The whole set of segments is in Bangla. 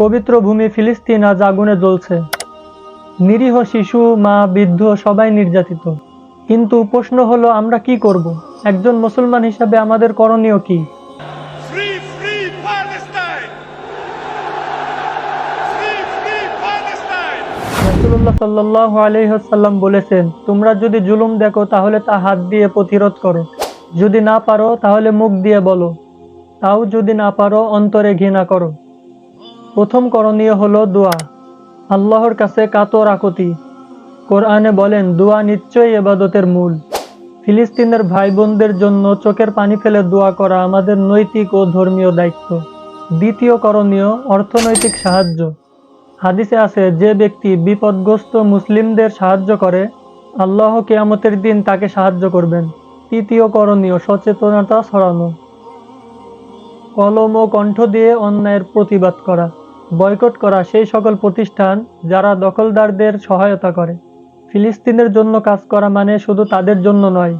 পবিত্র ভূমি ফিলিস্তিন আজ আগুনে জ্বলছে। নিরীহ শিশু মা বৃদ্ধ সবাই নির্যাতিত। কিন্তু প্রশ্ন হলো আমরা কি করব? একজন মুসলমান হিসাবে আমাদের করণীয় কি? বলেছেন তোমরা যদি জুলুম দেখো তাহলে তা হাত দিয়ে প্রতিরোধ করো। যদি না পারো তাহলে মুখ দিয়ে বলো। তাও যদি না পারো অন্তরে ঘৃণা করো। প্রথম করণীয় হলো দোয়া। আল্লাহর কাছে কাতর আকুতি। কোরআনে বলেন, দোয়া নিশ্চয়ই এবাদতের মূল। ফিলিস্তিনের ভাই বোনদের জন্য চোখের পানি ফেলে দোয়া করা আমাদের নৈতিক ও ধর্মীয় দায়িত্ব। দ্বিতীয় করণীয়, অর্থনৈতিক সাহায্য। হাদিসে আছে, যে ব্যক্তি বিপদগ্রস্ত মুসলিমদের সাহায্য করে, আল্লাহ কেয়ামতের দিন তাকে সাহায্য করবেন। তৃতীয় করণীয়, সচেতনতা ছড়ানো। কলম ও কণ্ঠ দিয়ে অন্যায়ের প্রতিবাদ করা। বয়কট করা সেই সকল প্রতিষ্ঠান যারা দখলদারদের সহায়তা করে। ফিলিস্তিনের জন্য কাজ করা মানে শুধু তাদের জন্য নয়,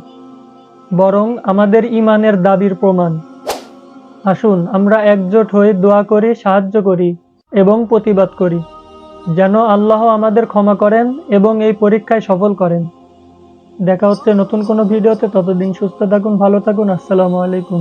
বরং আমাদের ইমানের দাবির প্রমাণ। আসুন, আমরা একজোট হয়ে দোয়া করি, সাহায্য করি এবং প্রতিবাদ করি, যেন আল্লাহ আমাদের ক্ষমা করেন এবং এই পরীক্ষায় সফল করেন। দেখা হচ্ছে নতুন কোনো ভিডিওতে, ততদিন সুস্থ থাকুন, ভালো থাকুন, আসসালামু আলাইকুম।